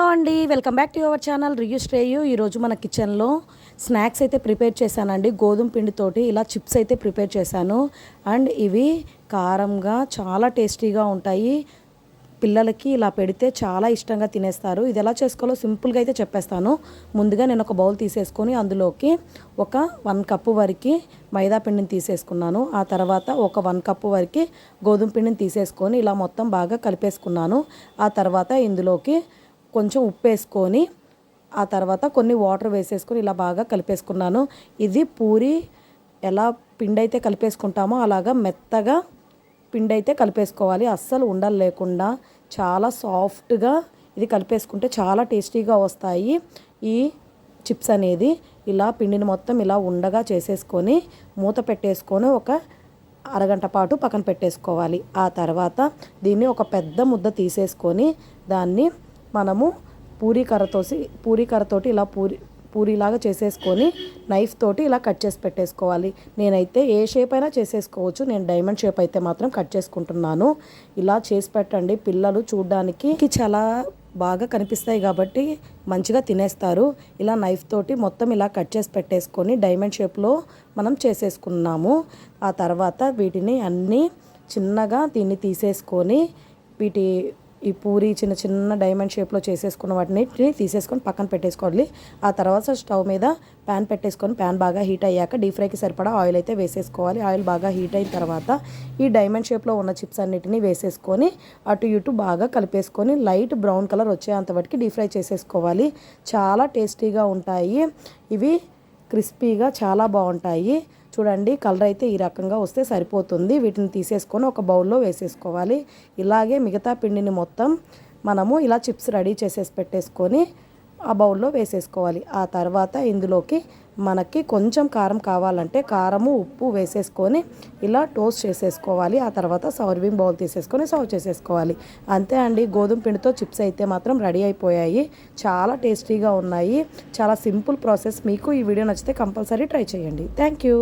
Hello అండి. Welcome back to your channel Riyu Shreyu. ఈరోజు మన కిచెన్లో స్నాక్స్ అయితే ప్రిపేర్ చేశానండి. గోధుమ పిండితోటి ఇలా చిప్స్ అయితే ప్రిపేర్ చేశాను. అండ్ ఇవి కారంగా చాలా టేస్టీగా ఉంటాయి. పిల్లలకి ఇలా పెడితే చాలా ఇష్టంగా తినేస్తారు. ఇది ఎలా చేసుకోవాలో సింపుల్గా అయితే చెప్పేస్తాను. ముందుగా నేను ఒక బౌల్ తీసేసుకొని అందులోకి ఒక వన్ కప్పు వరకు మైదా పిండిని తీసేసుకున్నాను. ఆ తర్వాత ఒక వన్ కప్పు వరకు గోధుమ పిండిని తీసేసుకొని ఇలా మొత్తం బాగా కలిపేసుకున్నాను. ఆ తర్వాత ఇందులోకి కొంచెం ఉప్పు వేసుకొని ఆ తర్వాత కొన్ని వాటర్ వేసేసుకొని ఇలా బాగా కలిపేసుకున్నాను. ఇది పూరి ఎలా పిండి అయితే కలిపేసుకుంటామో అలాగా మెత్తగా పిండి అయితే కలిపేసుకోవాలి. అస్సలు ఉండలు లేకుండా చాలా సాఫ్ట్గా ఇది కలిపేసుకుంటే చాలా టేస్టీగా వస్తాయి. ఈ చిప్స్ అనేది ఇలా పిండిని మొత్తం ఇలా ఉండగా చేసేసుకొని మూత పెట్టేసుకొని ఒక అరగంట పాటు పక్కన పెట్టేసుకోవాలి. ఆ తర్వాత దీన్ని ఒక పెద్ద ముద్ద తీసేసుకొని దాన్ని మనము పూరీ కర్రతోసి పూరీ కర్రతోటి ఇలా పూరి పూరీలాగా చేసేసుకొని నైఫ్ తోటి ఇలా కట్ చేసి పెట్టేసుకోవాలి. నేనైతే ఏ షేప్ అయినా చేసేసుకోవచ్చు. నేను డైమండ్ షేప్ అయితే మాత్రం కట్ చేసుకుంటున్నాను. ఇలా చేసి పెట్టండి. పిల్లలు చూడడానికి చాలా బాగా కనిపిస్తాయి కాబట్టి మంచిగా తినేస్తారు. ఇలా నైఫ్ తోటి మొత్తం ఇలా కట్ చేసి పెట్టేసుకొని డైమండ్ షేప్లో మనం చేసేసుకున్నాము. ఆ తర్వాత వీటిని అన్నీ చిన్నగా దీన్ని తీసేసుకొని వీటి ఈ పూరి చిన్న చిన్న డైమండ్ షేప్లో చేసేసుకున్న వాటిని తీసేసుకొని పక్కన పెట్టేసుకోవాలి. ఆ తర్వాత స్టవ్ మీద ప్యాన్ పెట్టేసుకొని ప్యాన్ బాగా హీట్ అయ్యాక డీప్ ఫ్రైకి సరిపడా ఆయిల్ అయితే వేసేసుకోవాలి. ఆయిల్ బాగా హీట్ అయిన తర్వాత ఈ డైమండ్ షేప్లో ఉన్న చిప్స్ అన్నిటిని వేసేసుకొని అటు ఇటు బాగా కలిపేసుకొని లైట్ బ్రౌన్ కలర్ వచ్చేంత వరకు డీప్ ఫ్రై చేసేసుకోవాలి. చాలా టేస్టీగా ఉంటాయి. ఇవి క్రిస్పీగా చాలా బాగుంటాయి. చూడండి కలర్ అయితే ఈ రకంగా వస్తే సరిపోతుంది. వీటిని తీసేసుకొని ఒక బౌల్లో వేసేసుకోవాలి. ఇలాగే మిగతా పిండిని మొత్తం మనము ఇలా చిప్స్ రెడీ చేసేసి పెట్టేసుకొని ఆ బౌల్లో వేసేసుకోవాలి. ఆ తర్వాత ఇందులోకి మనకి కొంచెం కారం కావాలంటే కారము ఉప్పు వేసేసుకొని ఇలా టోస్ట్ చేసేసుకోవాలి. ఆ తర్వాత సర్వింగ్ బౌల్ తీసేసుకొని సర్వ్ చేసేసుకోవాలి. అంతే అండి. గోధుమ పిండితో చిప్స్ అయితే మాత్రం రెడీ అయిపోయాయి. చాలా టేస్టీగా ఉన్నాయి. చాలా సింపుల్ ప్రాసెస్. మీకు ఈ వీడియో నచ్చితే కంపల్సరీ ట్రై చేయండి. Thank you.